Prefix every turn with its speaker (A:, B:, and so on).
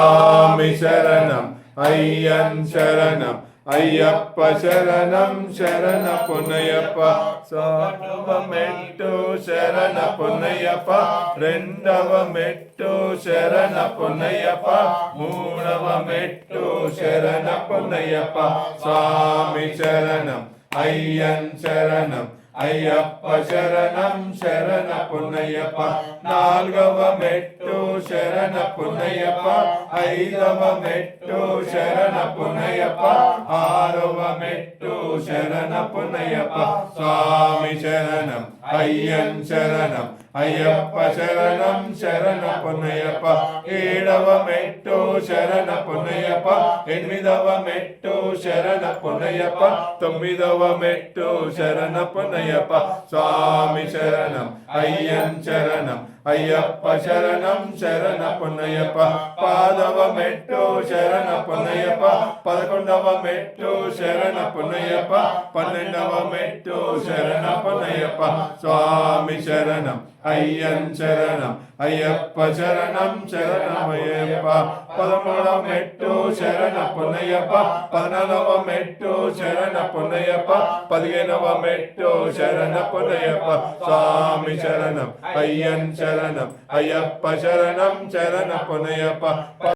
A: சுவாமி சரணம் ஐயன் சரணம் ஐயப்ப சரணம் சரண புனையப்பா சாட்டவ மெட்டு சரண புனையப்பா ரெண்டவ மெட்டு சரண புனையப்பா மூணவ மெட்டு சரண புனையப்பா சாமி சரணம் ஐயன் சரணம் అయ్యప్ప శరణం శరణ పునయ్యప్ప నాలుగవ మెట్టు శరణ పునయ్యప్ప ఐదవ మెట్టు శరణ పునయ్యప్ప ఆరవ మెట్టు శరణ పునయ్యప్ప స్వామి శరణం. అయ్యన్ శరణం అయ్యప్ప శరణం శరణ పునయ్యప్ప ఏడవ మెట్టు శరణ పునయ్యప్ప ఎనిమిదవ మెట్టు శరణ పునయ్యప్ప తొమ్మిదవ మెట్టు శరణ పునయ్యప్ప స్వామి శరణం అయ్యం చరణం అయ్యప్ప శరణం శరణ పునయ్యప్ప పాదవ మెట్టు శరణ పునయ్యప్ప పదకొండవ మెట్టు శరణ పునయ్యప్ప పన్నెండవ మెట్టు శరణ పునయ్యప్ప స్వామి శరణం అయ్యం శరణం అయ్యప్ప శరణం శరణమయ్యప్ప. పదమూడవ మెట్టు శరణ పునయ్యప్ప పద్నాలుగవ మెట్టు శరణ పునయ్యప్ప పదిహేనవ మెట్టు శరణ పునయ్యప్ప స్వామి चरण अय्यन चरण अय्यप्प शरणम शरण पुनयप